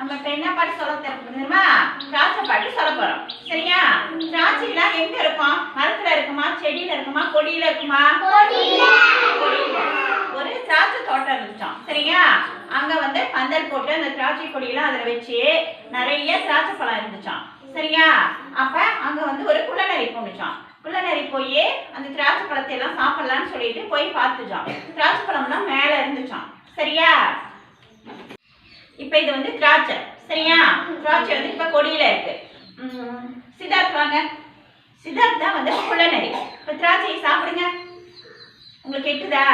நம்ம இப்ப என்ன பாட்டு சொல்ல தெரியுமா திராட்சை பாட்டு சொல்ல போறோம். சரியா? திராட்சைலாம் எங்க இருக்கும்? மரத்துல இருக்குமா? செடியில இருக்குமா? கொடியில இருக்குமா. ஒரு திராட்சை தோட்டம் இருந்துச்சாம். சரியா? அங்க வந்து பந்தல் போட்டு அந்த திராட்சை கொடியெல்லாம் அதுல வச்சு நிறைய திராட்சை பழம் இருந்துச்சாம். சரியா? அப்ப அங்க வந்து ஒரு குள்ளநரி போணுச்சாம் குள்ளநரி போய் அந்த திராட்சை பழத்தை எல்லாம் சாப்பிடலாம்னு சொல்லிட்டு போய் பார்த்துச்சான் திராட்சை பழம்லாம் மேல இருந்துச்சாம். சரியா? இப்போ இது வந்து திராட்சை. சரியா? திராட்சை வந்து இப்போ கொடியில் இருக்கு. சித்தார்த் வாங்க. சித்தார்த் தான் வந்து குள்ளநரி இப்போ திராட்சையை சாப்பிடுங்க. உங்களுக்கு எட்டுதா?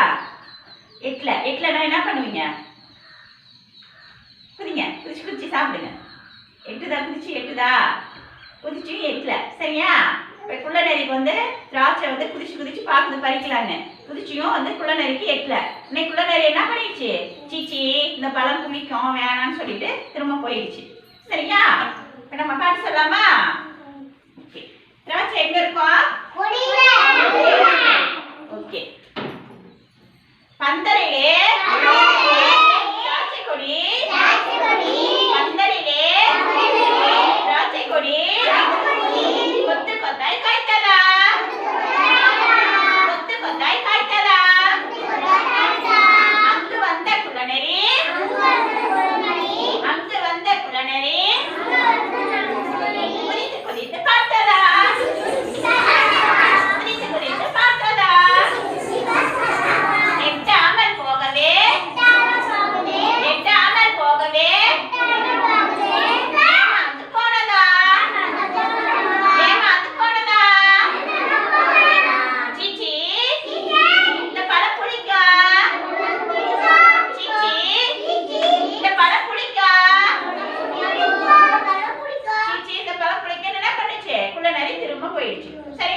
எட்டில். எட்டில்னா என்ன பண்ணுவீங்க? குதிங்க. குதிச்சு குதிச்சு சாப்பிடுங்க. எட்டுதா? குதிச்சு எட்டுதா? குதிச்சு எட்டில். சரியா? இப்போ குள்ளநரிக்கு வந்து திராட்சை வந்து குதிச்சு குதிச்சு பார்க்குது பறிக்கலான்னு. குதிச்சியும் வந்து குள்ளநரிக்கு எட்டல. இன்னைக்கு குள்ளநரி என்ன பண்ணிடுச்சு? சீச்சி இந்த பழம் புளிக்கும் வேணாம்னு சொல்லிட்டு திரும்ப போயிடுச்சு. சரியா? இப்போ நம்ம பாட்டு சொல்லலாமா? ஓகே. திராட்சை எங்க இருக்கும் ஓகே. பந்தரிலே சீச்சி இந்த